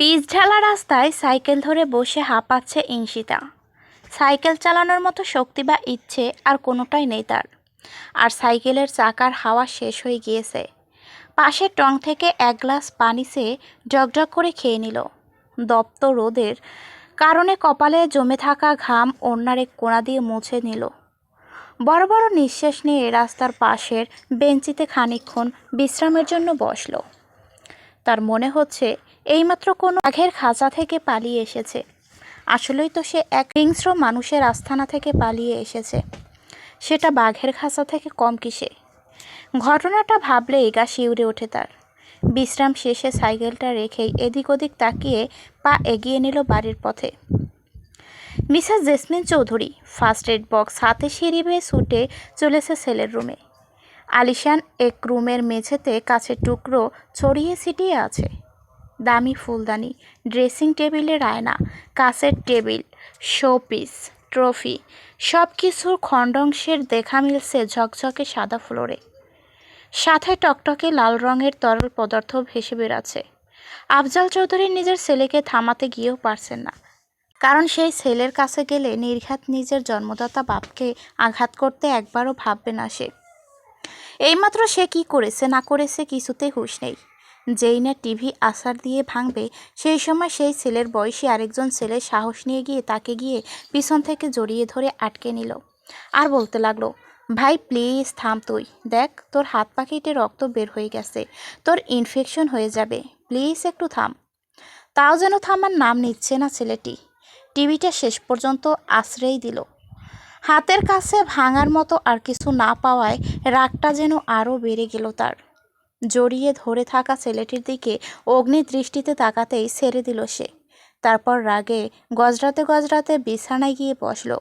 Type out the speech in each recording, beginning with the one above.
Pitch ঢালা রাস্তায় cycle ধরে বসে হাঁপাচ্ছে ইংশিতা সাইকেল চালানোর মতো শক্তি বা ইচ্ছে আর কোনোটাই নেই তার। আর সাইকেলের চাকার হাওয়া শেষ হয়ে গিয়েছে। পাশের টং থেকে এক গ্লাস পানি সে জগজগ করে খেয়ে নিল। দপ্ত রোদের কারণে কপালে জমে থাকা ঘাম ওড়নার এক কোণা দিয়ে মুছে নিল। বড় বড় নিঃশ্বাস নিয়ে রাস্তার পাশের বেঞ্চিতে খানিকক্ষণ বিশ্রামের জন্য বসল। তার মনে হচ্ছে এইমাত্র কোনো বাঘের খাঁচা থেকে পালিয়ে এসেছে। আসলেই তো সে এক হিংস্র মানুষের আস্থানা থেকে পালিয়ে এসেছে। সেটা বাঘের খাঁচা থেকে কম কিসে? ঘটনাটা ভাবলেই গা শিউরে ওঠে তার। বিশ্রাম শেষে সাইকেলটা রেখেই এদিক ওদিক তাকিয়ে পা এগিয়ে নিল বাড়ির পথে। Mrs Jasmine Chowdhury, first aid box, হাতে সিঁড়ি বেয়ে ছুটে চলেছে ছেলের রুমে। আলিশান এক রুমের মেঝেতে কাছের টুকরো ছড়িয়ে ছিটিয়ে আছে। দামি ফুলদানি, ড্রেসিং টেবিলের আয়না কাছের টেবিল, শোপিস, ট্রফি সব কিছুর খণ্ডাংশের দেখা মিলছে ঝকঝকে সাদা ফ্লোরে। সাথে টকটকে লাল রঙের তরল পদার্থ ভেসে বেড়াচ্ছে। আফজাল চৌধুরী নিজের ছেলেকে থামাতে গিয়েও পারছেন না। কারণ সেই ছেলের কাছে গেলে নির্ঘাত নিজের জন্মদাতা বাপকে আঘাত করতে একবারও ভাববে না সে। এইমাত্র সে কি করেছে, না করেছে কিছুতে হুঁশ নেই। যেই না টিভি আসার দিয়ে ভাঙবে, সেই সময় সেই ছেলের বয়সী আরেকজন ছেলে সাহস নিয়ে গিয়ে তাকে গিয়ে পিছন থেকে জড়িয়ে ধরে আটকে নিল। আর বলতে লাগল, ভাই, প্লিজ থাম তুই। দেখ, তোর হাত পা কেটে রক্ত বের হয়ে গেছে। তোর ইনফেকশন হয়ে যাবে। প্লিজ একটু থাম। তাও যেন থামার নাম নিচ্ছে না ছেলেটি। টিভিটা শেষ পর্যন্ত আশ্রয় দিল। হাতের কাছে ভাঙার মতো আর কিছু না পাওয়ায় রাগটা যেন আরও বেড়ে গেল তার। জড়িয়ে ধরে থাকা ছেলেটির দিকে অগ্নি দৃষ্টিতে তাকাতেই ছেড়ে দিল সে। তারপর রাগে গজরাতে গজরাতে বিছানায় গিয়ে বসল।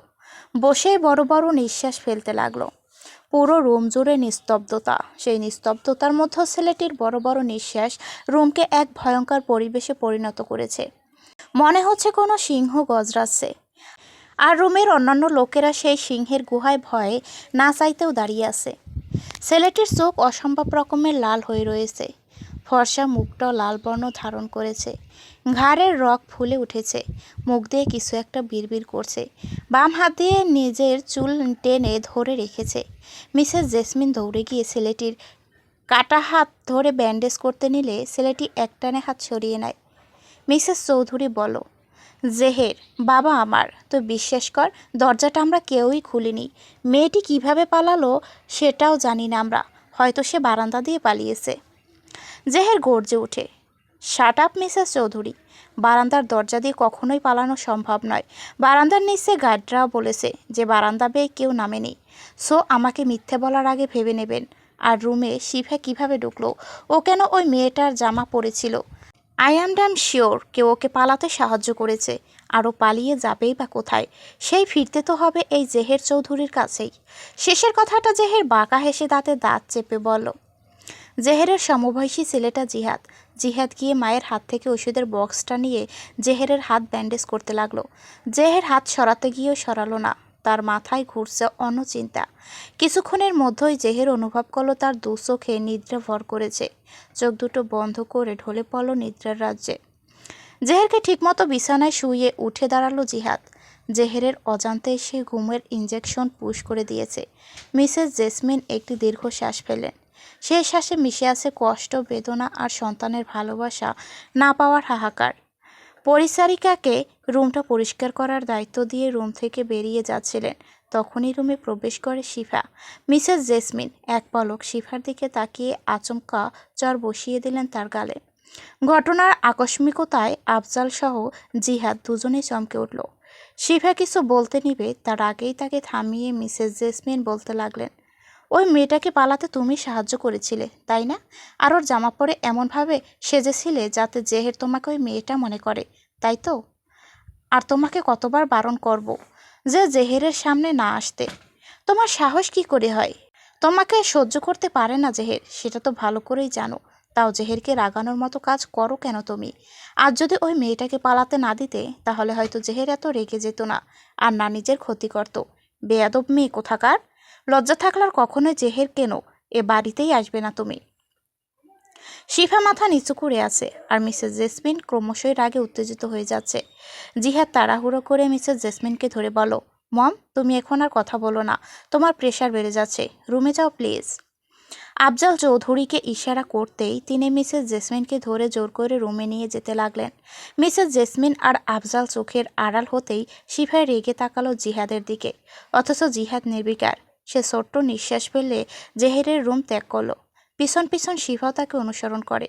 বসেই বড় বড় নিঃশ্বাস ফেলতে লাগল। পুরো রুম জুড়ে নিস্তব্ধতা। সেই নিস্তব্ধতার মধ্যে ছেলেটির বড় বড় নিঃশ্বাস রুমকে এক ভয়ঙ্কর পরিবেশে পরিণত করেছে। মনে হচ্ছে কোনো সিংহ গজরাচ্ছে। আর রুমের অন্যান্য লোকেরা সেই সিংহের গুহায় ভয়ে না চাইতেও দাঁড়িয়ে আছে। ছেলেটির চোখ অসম্ভব রকমের লাল হয়ে রয়েছে। ফর্সা মুখটাও লাল বর্ণ ধারণ করেছে। ঘাড়ের রক ফুলে উঠেছে। মুখ দিয়ে কিছু একটা বিড়বিড় করছে। বাম হাত দিয়ে নিজের চুল টেনে ধরে রেখেছে। মিসেস জেসমিন দৌড়ে গিয়ে ছেলেটির কাটা হাত ধরে ব্যান্ডেজ করতে নিলে ছেলেটি একটানে হাত সরিয়ে নেয়। মিসেস চৌধুরী বলো জেহের, বাবা আমার তো বিশ্বাস কর, দরজাটা আমরা কেউই খুলিনি। মেয়েটি কীভাবে পালালো সেটাও জানি না আমরা, হয়তো সে বারান্দা দিয়ে পালিয়েছে। জেহের গর্জে ওঠে শাট আপ মিসেস চৌধুরী। বারান্দার দরজা দিয়ে কখনোই পালানো সম্ভব নয়। বারান্দার নিচে গার্ডরাও বলেছে যে বারান্দা বেয়ে কেউ নামেনি। সো আমাকে মিথ্যে বলার আগে ভেবে নেবেন। আর রুমে শিফা কীভাবে ঢুকলো? ও কেন ওই মেয়েটার জামা পরেছিল? আই অ্যাম ড্যাম শিওর কেউ ওকে পালাতে সাহায্য করেছে, আরও পালিয়ে যাবেই বা কোথায়। সেই ফিরতে তো হবে এই জেহের চৌধুরীর কাছেই। শেষের কথাটা জেহের বাঁকা হেসে দাঁতে দাঁত চেপে বলল, জেহেরের সমবয়সী ছেলেটা জিহাদ। জিহাদ গিয়ে মায়ের হাত থেকে ওষুধের বক্সটা নিয়ে জেহেরের হাত ব্যান্ডেজ করতে লাগল। জেহের হাত সরাতে গিয়েও সরালো না। তার মাথায় ঘুরছে অন্য চিন্তা কিছুক্ষণের মধ্যেই জেহের অনুভব করল তার দু চোখে নিদ্রা ভর করেছে। চোখ দুটো বন্ধ করে ঢলে পড়ল নিদ্রার রাজ্যে। জেহেরকে ঠিকমতো বিছানায় শুয়ে উঠে দাঁড়াল জিহাদ। জেহেরের অজান্তে সে ঘুমের ইঞ্জেকশন পুশ করে দিয়েছে। মিসেস জেসমিন একটি দীর্ঘ শ্বাস ফেলেন সেই শ্বাসে মিশে আছে কষ্ট, বেদনা আর সন্তানের ভালোবাসা না পাওয়ার হাহাকার। পরিচারিকাকে রুমটা পরিষ্কার করার দায়িত্ব দিয়ে রুম থেকে বেরিয়ে যাচ্ছিলেন। তখনই রুমে প্রবেশ করে শিফা। মিসেস জেসমিন এক পলক শিফার দিকে তাকিয়ে আচমকা চর বসিয়ে দিলেন তার গালে। ঘটনার আকস্মিকতায় আফজাল সহ জিহাদ দুজনেই চমকে উঠল। শিফা কিছু বলতে নিবে, তার আগেই তাকে থামিয়ে মিসেস জেসমিন বলতে লাগলেন। ওই মেয়েটাকে পালাতে তুমি সাহায্য করেছিলে, তাই না? আর ওর জামা পরে এমনভাবে সেজেছিলে যাতে জেহের তোমাকে ওই মেয়েটা মনে করে, তাই তো? আর তোমাকে কতবার বারণ করব যে জেহেরের সামনে না আসতে। তোমার সাহস কি করে হয়? তোমাকে সহ্য করতে পারে না জেহের, সেটা তো ভালো করেই জানো। তাও জেহেরকে রাগানোর মতো কাজ করো কেন তুমি? আর যদি ওই মেয়েটাকে পালাতে না দিতে, তাহলে হয়তো জেহের এত রেগে যেত না, আর না নিজের ক্ষতি করত। বেয়াদব মেয়ে কোথাকার? লজ্জা থাকলে আর কখনোই জেহের কেন? এ বাড়িতেই আসবে না তুমি। শিফা মাথা নিচু করে আছে আর মিসেস জেসমিন ক্রমশই রাগে উত্তেজিত হয়ে যাচ্ছে। জিহাদ তাড়াহুড়ো করে মিসেস জেসমিনকে ধরে বলো, মম, তুমি এখন আর কথা বলো না, তোমার প্রেশার বেড়ে যাচ্ছে, রুমে যাও প্লিজ। আফজাল চৌধুরীকে ইশারা করতেই তিনি মিসেস জেসমিনকে ধরে জোর করে রুমে নিয়ে যেতে লাগলেন। মিসেস জেসমিন আর আফজাল চোখের আড়াল হতেই শিফায় রেগে তাকালো জিহাদের দিকে, অথচ জিহাদ নির্বিকার। সে ছোট্ট নিঃশ্বাস ফেললে জেহেরের রুম ত্যাগ করল। পিছন পিছন শিফাও তাকে অনুসরণ করে।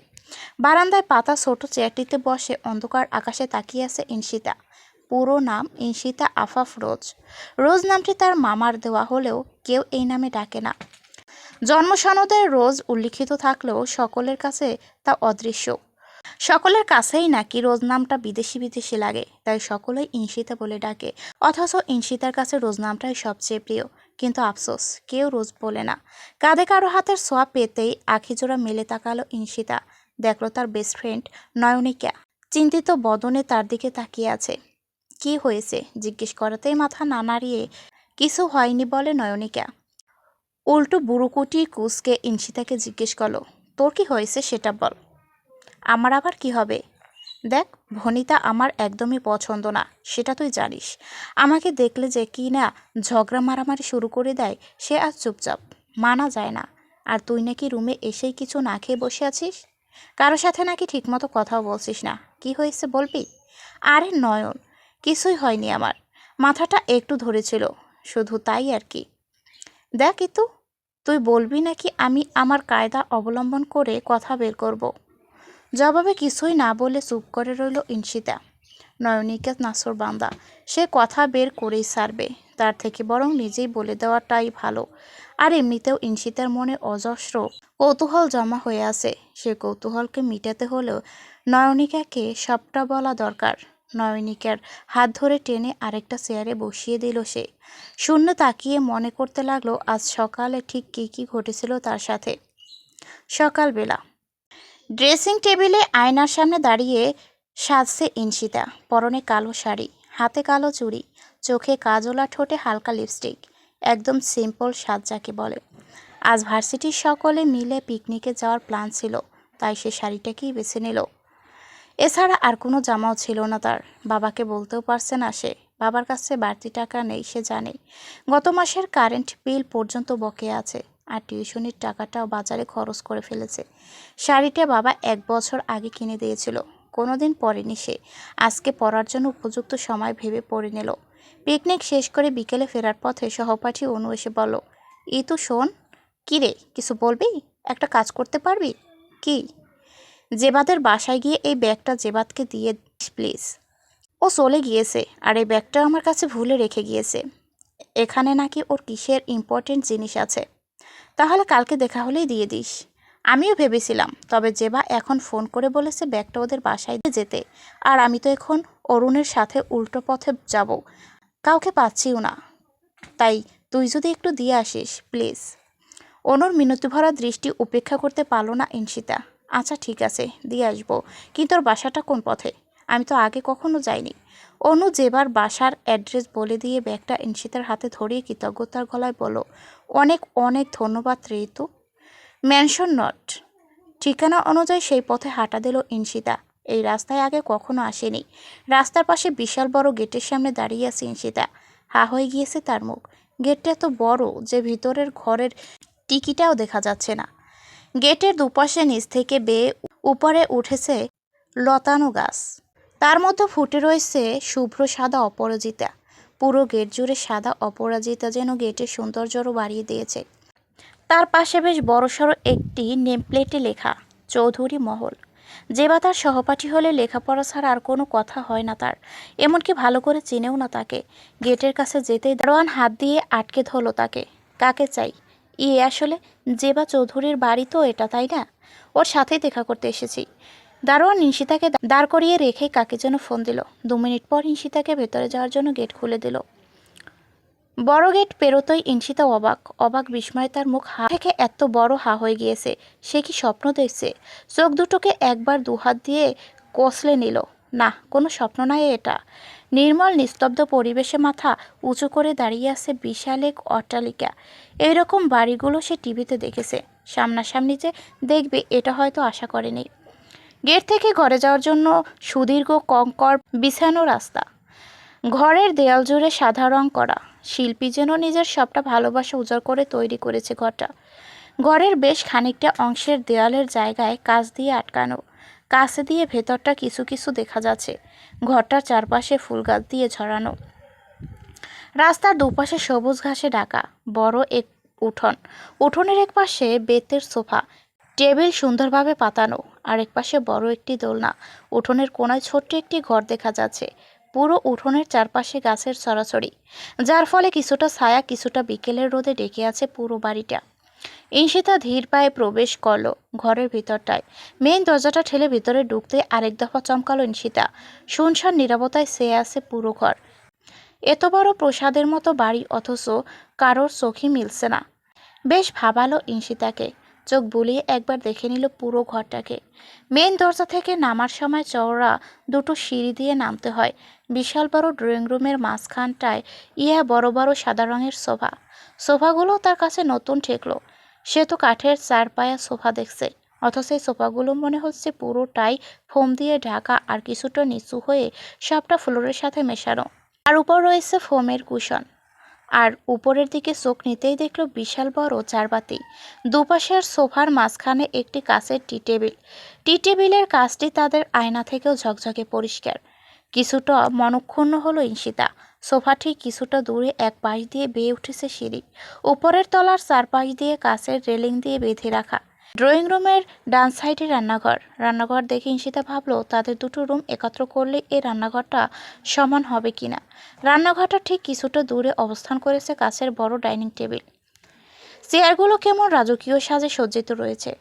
বারান্দায় পাতা ছোট চেয়ারটিতে বসে অন্ধকার আকাশে তাকিয়ে আছে ইনশিতা। পুরো নাম ইনশিতা আফাফ রোজ। রোজ নামটি তার মামার দেওয়া হলেও কেউ এই নামে ডাকে না। জন্মসনদের রোজ উল্লিখিত থাকলেও সকলের কাছে তা অদৃশ্য। সকলের কাছেই নাকি রোজ নামটা বিদেশি বিদেশি লাগে, তাই সকলেই ইনশিতা বলে ডাকে। অথচ ইনশিতার কাছে রোজ নামটাই সবচেয়ে প্রিয়। কিন্তু আফসোস, কেউ রোজ বলে না। কাঁধে কারও হাতের সোয়া পেতেই আখিজোড়া মেলে তাকালো ইনশিতা দেখল তার বেস্ট ফ্রেন্ড নয়নিকা। চিন্তিত বদনে তার দিকে তাকিয়ে আছে। কি হয়েছে? জিজ্ঞেস করাতেই মাথা না নাড়িয়ে, কিছু হয়নি বলে নয়নিকা? উল্টো বুড়ুকুটি কুসকে ইনশিতাকে জিজ্ঞেস করল, তোর কি হয়েছে সেটা বল। আমার আবার কি হবে? দেখ, ভনিতা আমার একদমই পছন্দ না, সেটা তুই জানিস। আমাকে দেখলে যে কি না ঝগড়া মারামারি শুরু করে দেয়, সে আর চুপচাপ, মানা যায় না। আর তুই নাকি রুমে এসেই কিছু না খেয়ে বসে আছিস? কারও সাথে নাকি ঠিকমতো কথাও বলছিস না, কি হয়েছে বলবি? আরে নয়ন, কিছুই হয়নি আমার, মাথাটা একটু ধরেছিল, শুধু তাই আর কি। দেখ ইতু, তুই বলবি নাকি আমি আমার কায়দা অবলম্বন করে কথা বের করব। জবাবে কিছুই না বলে চুপ করে রইল ইনশিতা। নয়নিকা নাসর বান্দা, সে কথা বের করেই সারবে, তার থেকে বরং নিজেই বলে দেওয়াটাই ভালো। আর এমনিতেও ইনশিতার মনে অজস্র কৌতূহল জমা হয়ে আছে। সে কৌতূহলকে মিটাতে হলেও নয়নিকাকে সবটা বলা দরকার। নয়নিকার হাত ধরে টেনে আরেকটা চেয়ারে বসিয়ে দিল সে। শূন্য তাকিয়ে মনে করতে লাগল, আজ সকালে ঠিক কী কী ঘটেছিল তার সাথে। সকালবেলা ড্রেসিং টেবিলে আয়নার সামনে দাঁড়িয়ে সাজছে ইনশিতা। পরনে কালো শাড়ি, হাতে কালো চুড়ি, চোখে কাজলা ঠোঁটে হালকা লিপস্টিক। একদম সিম্পল সাজ যাকে বলে। আজ ভার্সিটির সকলে মিলে পিকনিকে যাওয়ার প্ল্যান ছিল, তাই সে শাড়িটাকেই বেছে নিল। এছাড়া আর কোনো জামাও ছিল না তার। বাবাকে বলতেও পারছে না সে। বাবার কাছে বাড়তি টাকা নেই, সে জানে। গত মাসের কারেন্ট বিল পর্যন্ত বকে আছে। আর টিউশনির টাকাটাও বাজারে খরচ করে ফেলেছে। শাড়িটা বাবা এক বছর আগে কিনে দিয়েছিল। কোনোদিন পরেনি সে। আজকে পরার জন্য উপযুক্ত সময় ভেবে পরে নিল। পিকনিক শেষ করে বিকেলে ফেরার পথে সহপাঠী অনু এসে বলল, ই তো শোন, কী রে, কিছু বলবি? একটা কাজ করতে পারবি? কি? জেবাদের বাসায় গিয়ে এই ব্যাগটা জেবাদকে দিয়ে প্লিজ। ও চলে গিয়েছে আর এই ব্যাগটা আমার কাছে ভুলে রেখে গিয়েছে। এখানে নাকি ওর কিসের ইম্পর্টেন্ট জিনিস আছে? তাহলে কালকে দেখা হলেই দিয়ে দিস। আমিও ভেবেছিলাম, তবে জেবা এখন ফোন করে বলেছে ব্যাগটা ওদের বাসায় যেতে। আর আমি তো এখন অরুণের সাথে উল্টো পথে যাব। কাউকে পাচ্ছিও না। তাই তুই যদি একটু দিয়ে আসিস, প্লিজ। অনুর মিনতি ভরা দৃষ্টি উপেক্ষা করতে পারল না ইনশিতা। আচ্ছা ঠিক আছে, দিয়ে আসব। কিন্তু ওর বাসাটা কোন পথে? আমি তো আগে কখনো যাইনি। অনু যেবার বাসার অ্যাড্রেস বলে দিয়ে ব্যাগটা ইনশিতার হাতে ধরিয়ে কৃতজ্ঞতার গলায় বলো অনেক অনেক ধন্যবাদ ঋতু ম্যানশন নট ঠিকানা অনুযায়ী সেই পথে হাঁটা দিল ইনশিতা। এই রাস্তায় আগে কখনো আসেনি। রাস্তার পাশে বিশাল বড় গেটের সামনে দাঁড়িয়ে আছে ইনশিতা। হা হয়ে গিয়েছে তার মুখ। গেটটা এত বড় যে ভিতরের ঘরের টিকিটাও দেখা যাচ্ছে না। গেটের দুপাশে নিচ থেকে বেয়ে উপরে উঠেছে লতানো গাছ। তার মধ্যে ফুটে রয়েছে শুভ্র সাদা অপরাজিতা। পুরো গেট জুড়ে সাদা অপরাজিতা যেন গেটের সৌন্দর্যরও বাড়িয়ে দিয়েছে। তার পাশে বেশ বড়সড় একটি নেমপ্লেটে লেখা, চৌধুরী মহল। যে বা তার সহপাঠী হলে লেখাপড়া ছাড়া আর কোনো কথা হয় না তার। এমনকি ভালো করে চিনেও না তাকে। গেটের কাছে যেতেই দারোয়ান হাত দিয়ে আটকে ধরলো তাকে। কাকে চাই? ইয়ে আসলে জেবা চৌধুরীর বাড়ি তো এটা, তাই না? ওর সাথেই দেখা করতে এসেছি। দারোয়ান নিশিতাকে দাঁড় করিয়ে রেখে কাকে যেন ফোন দিল। দু মিনিট পর ইনশিতাকে ভেতরে যাওয়ার জন্য গেট খুলে দিল। বড় গেট পেরোতই ইনশিতা অবাক। অবাক বিস্ময়ে তার মুখ হা থেকে এত বড় হা হয়ে গিয়েছে। সে কি স্বপ্ন দেখছে? চোখ দুটোকে একবার দুহাত দিয়ে কষলে নিল। না, কোনো স্বপ্ন নয় এটা। নির্মল নিস্তব্ধ পরিবেশে মাথা উঁচু করে দাঁড়িয়ে আছে বিশাল এক অট্টালিকা। এইরকম বাড়িগুলো সে টিভিতে দেখেছে। সামনাসামনি যে দেখবে, এটা হয়তো আশা করেনি। গেট থেকে ঘরে যাওয়ার জন্য সুদীর্ঘ কঙ্কর বিছানো রাস্তা। ঘরের দেয়াল জুড়ে সাদা রং করা। শিল্পী যেন নিজের সবটা ভালোবাসা উজাড় করে তৈরি করেছে ঘরটা। ঘরের বেশ খানিকটা অংশের দেয়ালের জায়গায় কাঁচ দিয়ে আটকানো। কাঁচ দিয়ে ভেতরটা কিছু কিছু দেখা যাচ্ছে। ঘরটার চারপাশে ফুল গাছ দিয়ে ছড়ানো রাস্তার দুপাশে সবুজ ঘাসে ঢাকা। বড় এক উঠোন। উঠোনের এক পাশে বেতের সোফা। টেবিল সুন্দরভাবে পাতানো আর এক পাশে বড় একটি দোলনা, উঠোনের কোনায় ছোট্ট একটি ঘর দেখা যাচ্ছে, পুরো উঠোনের চারপাশে গাছের ছড়াছড়ি যার ফলে কিছুটা ছায়া, কিছুটা বিকেলের রোদে ডেকে আছে পুরো বাড়িটা। ইনশিতা ধীর পায়ে প্রবেশ করল ঘরের ভিতরটায়। মেইন দরজাটা ঠেলে ভিতরে ঢুকতে আরেক দফা চমকালো ইনশিতা শুনশান নিরাপত্তায় চেয়ে আছে পুরো ঘর। এত বড় প্রসাদের মতো বাড়ি, অথচ কারোর চোখই মিলছে না। বেশ ভাবালো ইনশিতাকে চোখ বুলিয়ে একবার দেখে নিল পুরো ঘরটাকে। মেন দরজা থেকে নামার সময় চওড়া দুটো সিঁড়ি দিয়ে নামতে হয়। বিশাল বড় ড্রয়িং রুমের মাঝখানটায় ইয়া বড় বড় সাদা রঙের সোফা। সোফাগুলো তার কাছে নতুন ঠেকলো। সে তো কাঠের চার পায়া সোফা দেখছে। অথচ এই সোফাগুলো মনে হচ্ছে পুরোটাই ফোম দিয়ে ঢাকা আর কিছুটা নিচু হয়ে সবটা ফ্লোরের সাথে মেশানো। আর উপর রয়েছে ফোমের কুশন। আর উপরের দিকে চোখ নিতেই দেখল বিশাল বড় চারবাতি। দুপাশের সোফার মাঝখানে একটি কাঁচের টি টেবিল। টি টেবিলের কাজটি তাদের আয়না থেকেও ঝকঝকে পরিষ্কার। কিছুটা মনক্ষুণ্ণ হলো ইনশিতা। সোফাটি কিছুটা দূরে এক পাশ দিয়ে বেয়ে উঠেছে সিঁড়ি। উপরের তলার চারপাশ দিয়ে কাঁচের রেলিং দিয়ে বেঁধে রাখা। ড্রয়িং রুমের ডান সাইডে রান্নাঘর। রান্নাঘর দেখে ইনশিতা ভাবলো, তাদের দুটো রুম একত্র করলে এই রান্নাঘরটা সমান হবে কিনা। রান্নাঘরটা ঠিক কিছুটা দূরে অবস্থান করেছে কাছের বড় ডাইনিং টেবিল। চেয়ারগুলো কেমন রাজকীয় সাজে সজ্জিত রয়েছে।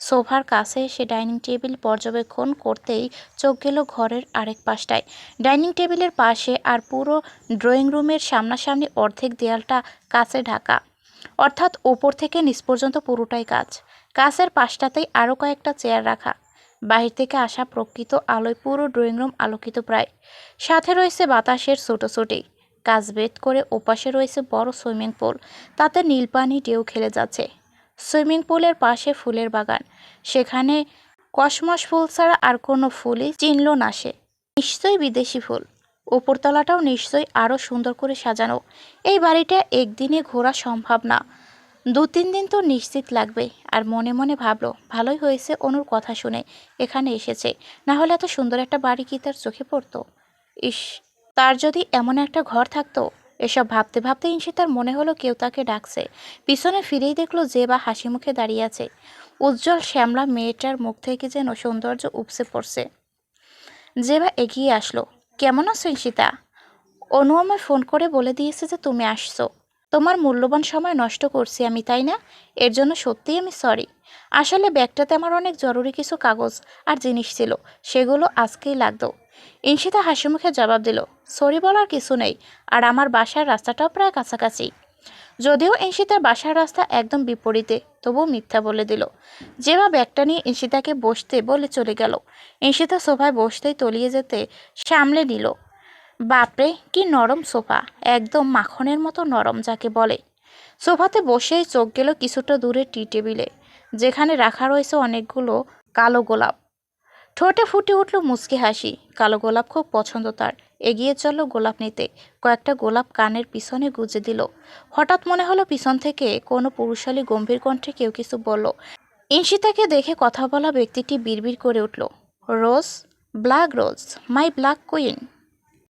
সোফার কাছে সে ডাইনিং টেবিল পর্যবেক্ষণ করতেই চোখ গেল ঘরের আরেক পাশটায়। ডাইনিং টেবিলের পাশে আর পুরো ড্রয়িং রুমের সামনাসামনি অর্ধেক দেয়ালটা কাছে ঢাকা। অর্থাৎ ওপর থেকে নিচ পর্যন্ত পুরোটাই কাজ কাছের পাশটাতেই আরও কয়েকটা চেয়ার রাখা। বাহির থেকে আসা প্রকৃত আলোয় পুরো ড্রয়িং রুম আলোকিত প্রায়। সাথে রয়েছে বাতাসের ছোটোছুটি। কাজ বেদ করে ওপাশে রয়েছে বড় সুইমিং পুল। তাতে নীল পানি ঢেউ খেলে যাচ্ছে। সুইমিং পুলের পাশে ফুলের বাগান। সেখানে কসমস ফুল ছাড়া আর কোনো ফুলই চিনল না সে। নিশ্চয়ই বিদেশি ফুল। উপরতলাটাও নিশ্চয়ই আরও সুন্দর করে সাজানো। এই বাড়িটা একদিনে ঘোরা সম্ভব না। দু তিন দিন তো নিশ্চিত লাগবে আর মনে মনে ভাবলো, ভালোই হয়েছে অনুর কথা শুনে, এখানে এসেছে। না হলে এত সুন্দর একটা বাড়ি কি তার চোখে পড়তো? ইস, তার যদি এমন একটা ঘর থাকতো, এসব ভাবতে ভাবতে ইনসে তার মনে হলো কেউ তাকে ডাকছে। পিছনে ফিরেই দেখল যে বা হাসি মুখে দাঁড়িয়ে আছে। উজ্জ্বল শ্যামলা মেয়েটার মুখ থেকে যেন সৌন্দর্য উপসে পড়ছে। যে বা এগিয়ে আসলো, কেমন আছো ইনসিতা? অনু আমায় ফোন করে বলে দিয়েছে যে তুমি আসছো। তোমার মূল্যবান সময় নষ্ট করছি আমি, তাই না? এর জন্য সত্যিই আমি সরি আসলে ব্যাগটাতে আমার অনেক জরুরি কিছু কাগজ আর জিনিস ছিল, সেগুলো আজকেই লাগতো। ইনশিতা হাসি মুখে জবাব দিল সরি বলার কিছু নেই, আর আমার বাসার রাস্তাটাও প্রায় কাছাকাছি। যদিও ইনশিতার বাসার রাস্তা একদম বিপরীতে, তবুও মিথ্যা বলে দিল। যেবা ব্যাগটা নিয়ে ইনশিতাকে বসতে বলে চলে গেল। ইনশিতা সোফায় বসতেই তলিয়ে যেতে সামলে নিল। বাপরে, কি নরম সোফা। একদম মাখনের মতো নরম যাকে বলে। সোফাতে বসেই চোখ গেল কিছুটা দূরে টি টেবিলে, যেখানে রাখা রয়েছে অনেকগুলো কালো গোলাপ। ঠোঁটে ফুটে উঠল মুচকি হাসি। কালো গোলাপ খুব পছন্দ তার। এগিয়ে চলল গোলাপ নিতে। কয়েকটা গোলাপ কানের পিছনে গুজে দিল। হঠাৎ মনে হলো পিছন থেকে কোনো পুরুষালী গম্ভীর কণ্ঠে কেউ কিছু বলল। ইনশিতাকে দেখে কথা বলা ব্যক্তিটি বিড়বিড় করে উঠল। Rose? Black rose? My black queen?